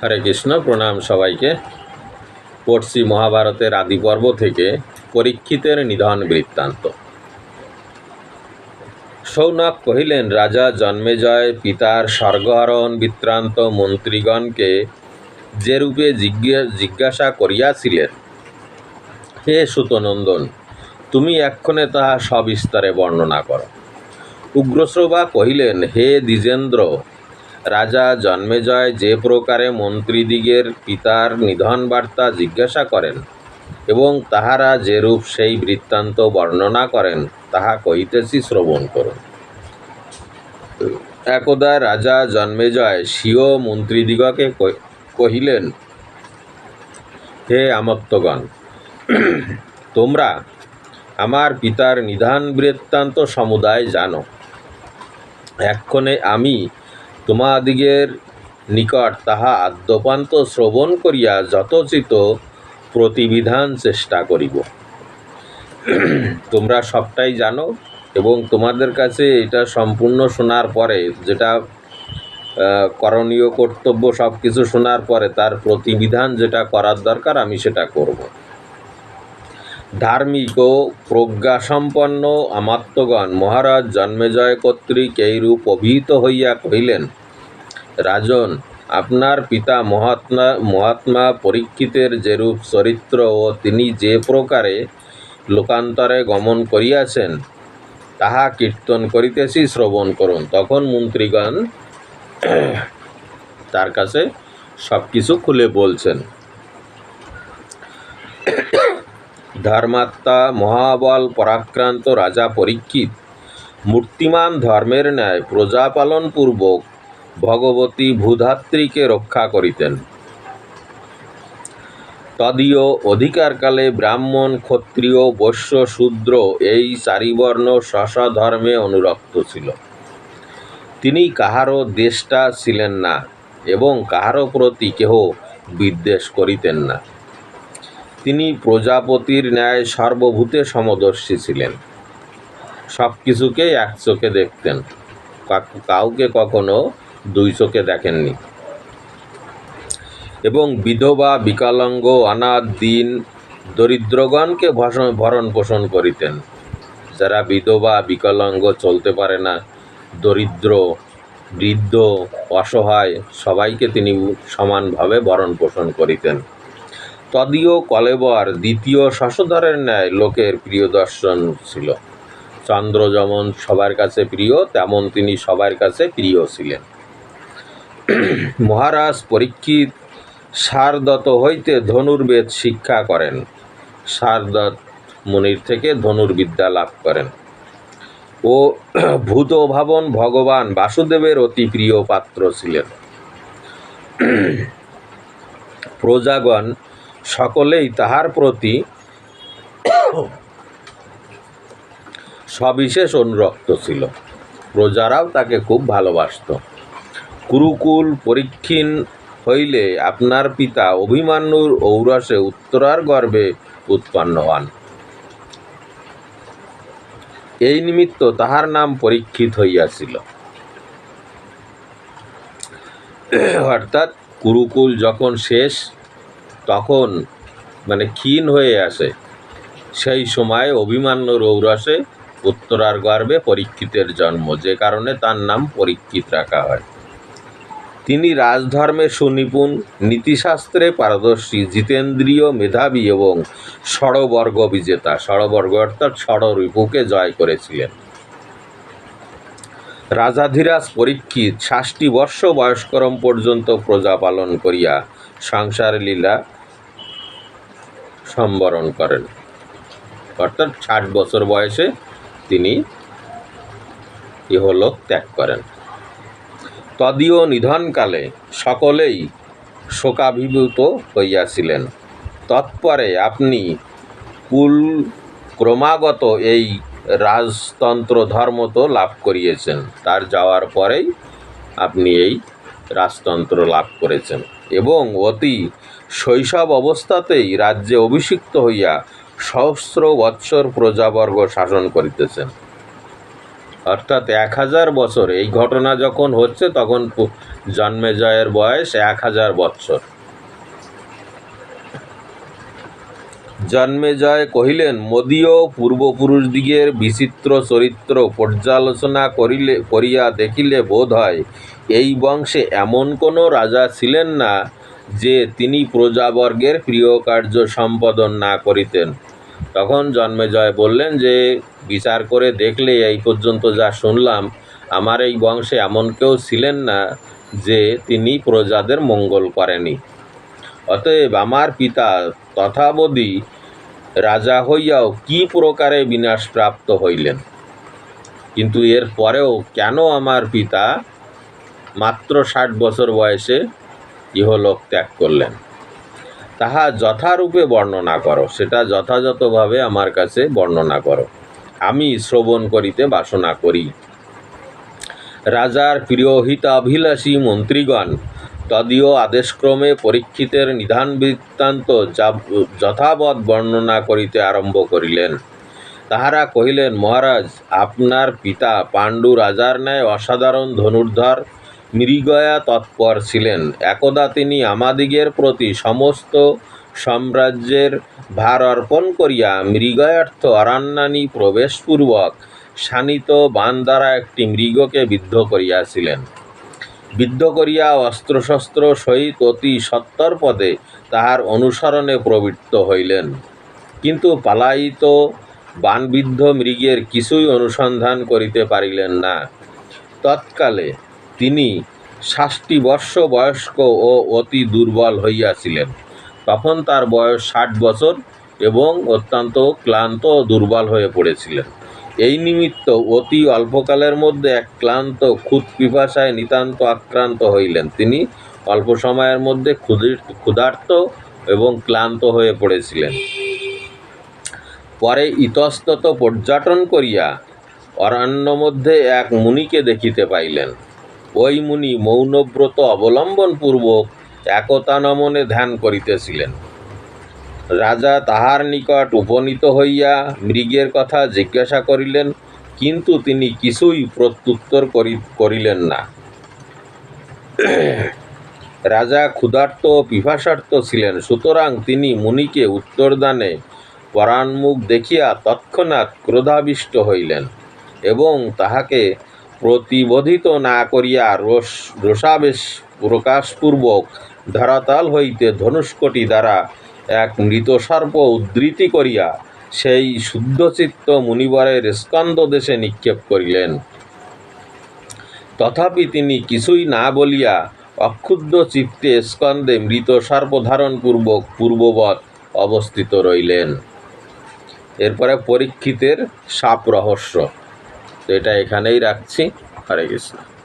হরে কৃষ্ণ, প্রণাম সবাইকে। পড়ছি মহাভারতের আদি পর্ব থেকে পরীক্ষিতের নিধন বৃত্তান্ত। সৌনক কহিলেন, রাজা জন্মেজয় পিতার স্বর্গহরণ বৃত্তান্ত মন্ত্রীগণকে যে রূপে জিজ্ঞাসা করিয়াছিলেন, হে সুতনন্দন, তুমি এক্ষণে তাহা সবিস্তারে বর্ণনা করো। উগ্রশ্রবা কহিলেন, হে দ্বিজেন্দ্র রাজা জন্মেজয় যে প্রকারে মন্ত্রীদিগের পিতার নিধন বার্তা জিজ্ঞাসা করেন এবং তাহারা যেরূপ সেই বৃত্তান্ত বর্ণনা করেন, তাহা কহিতেছি শ্রবণ করুন। একদা রাজা জন্মেজয় স্বীয় মন্ত্রীদিগকে কহিলেন, হে আমত্তগণ, তোমরা আমার পিতার নিধান বৃত্তান্ত সমুদায় জানো। এক্ষণে আমি তোমাদিগের নিকট তাহা আদ্যপান্ত শ্রবণ করিয়া যথোচিত প্রতিবিধান চেষ্টা করিব। তোমরা সবটাই জানো এবং তোমাদের কাছে এটা সম্পূর্ণ শোনার পরে, যেটা করণীয় কর্তব্য সব কিছু শোনার পরে তার প্রতিবিধান যেটা করার দরকার, আমি সেটা করব। ধার্মিক ও প্রজ্ঞাসম্পন্ন আমাত্মগণ মহারাজ জন্মেজয় কর্তৃক এইরূপ অভিহিত হইয়া কহিলেন, রাজন, আপনার পিতা মহাত্মা মহাত্মা পরীক্ষিতের যেরূপ চরিত্র ও তিনি যে প্রকারে লোকান্তরে গমন করিয়াছেন, তাহা কীর্তন করিতেছি শ্রবণ করুন। তখন মন্ত্রীগণ তার কাছে সব কিছু খুলে বলছেন। ধর্মাত্মা মহাবল পরাক্রান্ত রাজা পরীক্ষিত। মূর্তিমান ধর্মের ন্যায় প্রজাপালনপূর্বক ভগবতী ভূধাত্রীকে রক্ষা করিতেন। তদীয় অধিকারকালে ব্রাহ্মণ, ক্ষত্রিয়, বৈশ্য, শূদ্র এই চারিবর্ণ ধর্মে অনুরক্ত ছিল। তিনি কাহারও দেশটা ছিলেন না এবং কাহারও প্রতি কেহ বিদ্বেষ করিতেন না। তিনি প্রজাপতির ন্যায় সর্বভূতে সমদর্শী ছিলেন। সব কিছুকেই এক চোখে দেখতেন কাউকে কখনো দুই চোখে দেখেননি। এবং বিধবা, বিকলাঙ্গ, অনাথ, দিন, দরিদ্রগণকে ভরণ পোষণ করিতেন। যারা বিধবা, বিকলাঙ্গ চলতে পারে না, দরিদ্র, বৃদ্ধ, অসহায়, সবাইকে তিনি সমানভাবে ভরণ পোষণ করিতেন। তদীয় কলেবর দ্বিতীয় শশধরের ন্যায় লোকের প্রিয় দর্শন ছিল। চন্দ্র যেমন সবার কাছে প্রিয়, তেমন তিনি সবার কাছে প্রিয় ছিলেন। মহারাজ পরীক্ষিত সারদত হইতে ধনুর্বেদ শিক্ষা করেন। সারদত মুনির থেকে ধনুর্বিদ্যা লাভ করেন। ও ভূত ভাবন ভগবান বাসুদেবের অতি প্রিয় পাত্র ছিলেন। প্রজাগণ সকলেই তাহার প্রতি সবিশেষ অনুরক্ত ছিল। প্রজারাও তাকে খুব ভালোবাসত। কুরুকুল পরীক্ষীন হইলে আপনার পিতা অভিমান্যুর ঔরসে উত্তরার গর্ভে উৎপন্ন হন। এই নিমিত্ত তাহার নাম পরীক্ষিত হইয়াছিল। অর্থাৎ কুরুকুল যখন শেষ তখন মানে ক্ষীণ হয়ে আসে। সেই সময় অভিমান্য রৌরসে উত্তরার গর্ভে পরীক্ষিতের জন্ম, যে কারণে তার নাম পরীক্ষিত রাখা হয়। তিনি রাজধর্মে সুনিপুণ, নীতিশাস্ত্রে পারদর্শী, জিতেন্দ্রীয় মেধাবী এবং ষড়বর্গ বিজেতা। ষড়বর্গ অর্থাৎ ষড়রিপুকে জয় করেছিলেন। রাজাধিরাজ পরীক্ষিত ষাটটি বর্ষ বয়স্করম পর্যন্ত প্রজা পালন করিয়া সংসার লীলা সম্বরণ করেন। অর্থাৎ ষাট বছর বয়সে তিনি ইহলোক ত্যাগ করেন। তদীয় নিধনকালে সকলেই শোকাভিভূত হইয়াছিলেন। তৎপরে আপনি কুল ক্রমাগত এই রাজতন্ত্র ধর্ম তো লাভ করিয়েছেন। তার যাওয়ার পরেই আপনি এই রাজতন্ত্র লাভ করেছেন এবং অতি শৈশব অবস্থাতেই রাজ্যে অভিষিক্ত হইয়া সহস্র বৎসর প্রজাবর্গ শাসন করিতেছেন। অর্থাৎ এক হাজার বছর, এই ঘটনা যখন হচ্ছে, তখন জন্মেজয়ের বয়স এক হাজার বৎসর। জন্মেজয় কহিলেন মোদীয় পূর্বপুরুষদিগের বিচিত্র চরিত্র পর্যালোচনা করিলে, করিয়া দেখিলে বোধ হয় এই বংশে এমন কোনো রাজা ছিলেন না যে তিনি প্রজাবর্গের প্রিয় কার্য সম্পাদন না করিতেন। তখন জন্মেজয় বললেন যে, বিচার করে দেখলে এই পর্যন্ত যা শুনলাম, আমার এই বংশে এমন কেউ ছিলেন না যে তিনি প্রজাদের মঙ্গল করেনি। অতএব আমার পিতা তথাবধি রাজা হইয়াও কি প্রকারে বিনাশ প্রাপ্ত হইলেন? কিন্তু এর পরেও কেন আমার পিতা মাত্র ষাট বছর বয়সে ইহলোক ত্যাগ করলেন? তাহা যথারূপে বর্ণনা করো, সেটা যথাযথভাবে আমার কাছে বর্ণনা করো। আমি শ্রবণ করিতে বাসনা করি। রাজার প্রিয়হিতাভিলাষী মন্ত্রীগণ তদীয় আদেশক্রমে পরীক্ষিতের নিধান বৃত্তান্ত যথাবৎ বর্ণনা করিতে আরম্ভ করিলেন। তাহারা কহিলেন, মহারাজ, আপনার পিতা পাণ্ডু রাজার ন্যায় অসাধারণ ধনুর্ধর মৃগয়া তৎপর ছিলেন। একদা তিনি আমাদিগের প্রতি সমস্ত সাম্রাজ্যের ভার অর্পণ করিয়া মৃগয়ার্থ অরণ্যানী প্রবেশপূর্বক শানিত বান দ্বারা একটি মৃগকে বিদ্ধ করিয়াছিলেন। বিদ্ধ করিয়া অস্ত্রশস্ত্র সহিত অতি সত্তর পদে তাহার অনুসরণে প্রবৃত্ত হইলেন। কিন্তু পালায়িত বানবিদ্ধ মৃগের কিছুই অনুসন্ধান করিতে পারিলেন না। তৎকালে তিনি ষাটটি বর্ষ বয়স্ক ও অতি দুর্বল হইয়াছিলেন। তখন তার বয়স ষাট বছর এবং অত্যন্ত ক্লান্ত ও দুর্বল হয়ে পড়েছিলেন। এই নিমিত্ত অতি অল্পকালের মধ্যে এক ক্লান্ত, ক্ষুদ পিপাসায় নিতান্ত আক্রান্ত হইলেন। তিনি অল্প সময়ের মধ্যে ক্ষুধি- ক্ষুধার্ত এবং ক্লান্ত হয়ে পড়েছিলেন। পরে ইতস্তত পর্যটন করিয়া অরণ্য মধ্যে এক মুনিকে দেখিতে পাইলেন। ওই মুনি মৌনব্রত অবলম্বনপূর্বক একতা নমনে ধ্যান করিতেছিলেন। রাজা তাহার নিকট উপনীত হইয়া মৃগের কথা জিজ্ঞাসা করিলেন, কিন্তু তিনি কিছুই প্রত্যুত্তর করি, করিলেন না। রাজা ক্ষুধার্ত ও ছিলেন, সুতরাং তিনি মুনিকে উত্তরদানে পরাণমুখ দেখিয়া তৎক্ষণাৎ ক্রোধাবিষ্ট হইলেন এবং তাহাকে প্রতিবোধিত না করিয়া রোষ, রোষাবেশ প্রকাশপূর্বক ধরাতাল হইতে ধনুষ্কটি দ্বারা এক মৃত সর্প উদ্ধৃতি করিয়া সেই শুদ্ধচিত্ত মুনিবরের স্কন্দ দেশে নিক্ষেপ করিলেন। তথাপি তিনি কিছুই না বলিয়া অক্ষুদ্ধ চিত্তে স্কন্দে মৃত পূর্বক পূর্ববৎ অবস্থিত রইলেন। এরপরে পরীক্ষিতের সাপ রহস্য। তো এটা এখানেই রাখছি। হরে কৃষ্ণ।